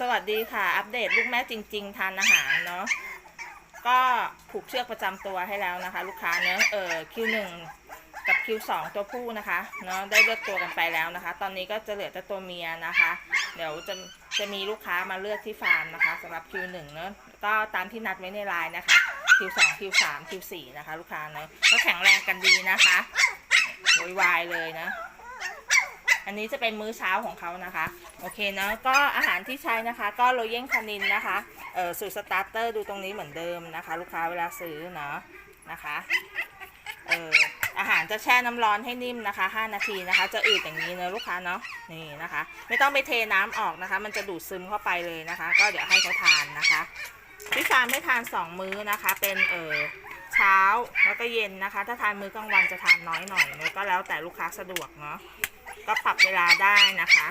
สวัสดีค่ะ อัปเดตลูกแม่จริง ๆ ทานอาหารเนาะก็ผูกเชือกประจำตัวให้แล้วนะคะ ลูกค้าเนอะเออคิวหนึ่งกับคิวสองตัวผู้นะคะเนาะได้เลือกตัวกันไปแล้วนะคะ ตอนนี้ก็จะเหลือแต่ตัวเมียนะคะ เดี๋ยวจะจะมีลูกค้ามาเลือกที่ฟาร์มนะคะสำหรับคิวหนึ่งเนอะก็ตามที่นัดไว้ในไลน์นะคะคิวสองคิวสามคิวสี่นะคะ ลูกค้าเนอะก็แข็งแรงกันดีนะคะโวยวายเลยนะ อันนี้จะเป็นมื้อเช้าของเขานะคะ โอเคนะก็อาหารที่ใช้นะคะ ก็โรเย่งคานินนะคะเออสูตรสตาร์เตอร์ดูตรงนี้เหมือนเดิมนะคะ ลูกค้าเวลาซื้อเนาะนะคะเอออาหารจะแช่น้ำร้อนให้นิ่มนะคะ 5 นาทีนะคะ จะอืดอย่างนี้เนอะลูกค้าเนาะนี่นะคะ ไม่ต้องไปเทน้ำออกนะคะ มันจะดูดซึมเข้าไปเลยนะคะ ก็เดี๋ยวให้เขาทานนะคะพี่ฟาร์มไม่ทาน 2 มื้อนะคะ เป็นเออเช้าแล้วก็เย็นนะคะ ถ้าทานมื้อกลางวันจะทานน้อยหน่อยเนอะก็แล้วแต่ลูกค้าสะดวกเนาะ ก็ปรับเวลาได้นะคะ